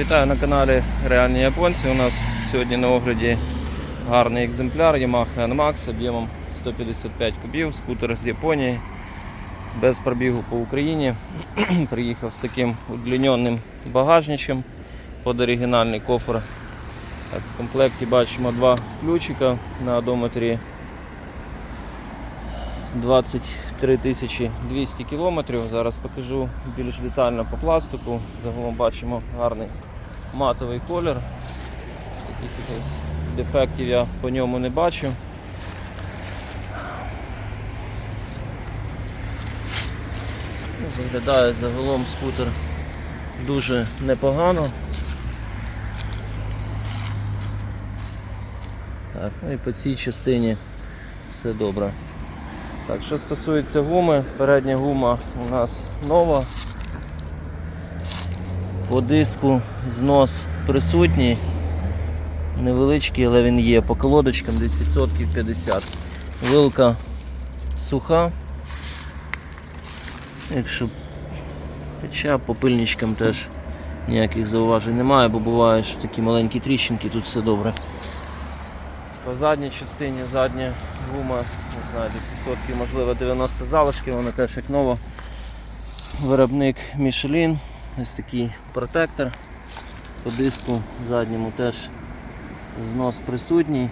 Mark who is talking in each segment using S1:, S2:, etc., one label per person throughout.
S1: Вітаю на каналі Реальні Японці. У нас сьогодні на огляді гарний екземпляр Yamaha NMAX об'ємом 155 кубів, скутер з Японії, без пробігу по Україні. Приїхав з таким удліненим багажничем під оригінальний кофр. В комплекті бачимо два ключика на одометрі 23 200 кілометрів. Зараз покажу більш детально по пластику. Загалом бачимо гарний матовий колір. Таких якихось дефектів я по ньому не бачу. Ну, Виглядає загалом скутер дуже непогано. Так, ну і по цій частині все добре. Так, що стосується гуми, передня гума у нас нова. По диску знос присутній. Невеличкий, але він є. По колодочкам десь відсотків 50. Вилка суха. Якщо хоча по пильничкам теж ніяких зауважень немає, бо буває, що такі маленькі тріщинки, тут все добре. По задній частині задня гума, не знаю, десь відсотків, можливо 90 залишків, вона теж як нова. Виробник Michelin, ось такий протектор. По диску задньому теж знос присутній.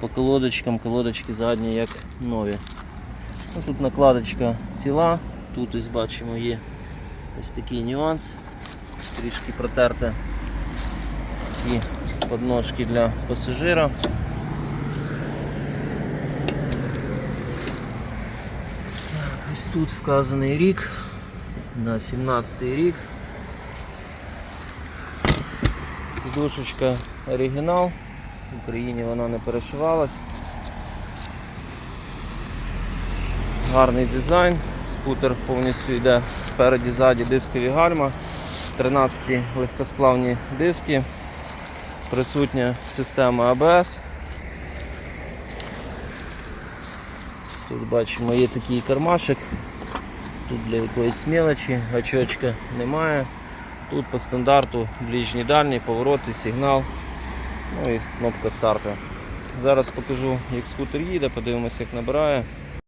S1: По колодочкам, колодочки задні як нові. Ну, тут накладочка ціла, тут ось бачимо є ось такий нюанс, трішки протерте такі подножки для пасажира. Ось тут вказаний рік, на 17 рік. Сідушечка оригінал, в Україні вона не перешивалась. Гарний дизайн, скутер повністю йде спереді, ззаді дискові гальма, 13 легкосплавні диски, присутня система ABS. Тут бачимо є такий кармашик, тут для якоїсь мелочі, гачочка немає. Тут по стандарту ближній дальній, повороти, сигнал, ну і кнопка старту. Зараз покажу, як скутер їде, подивимося, як набирає.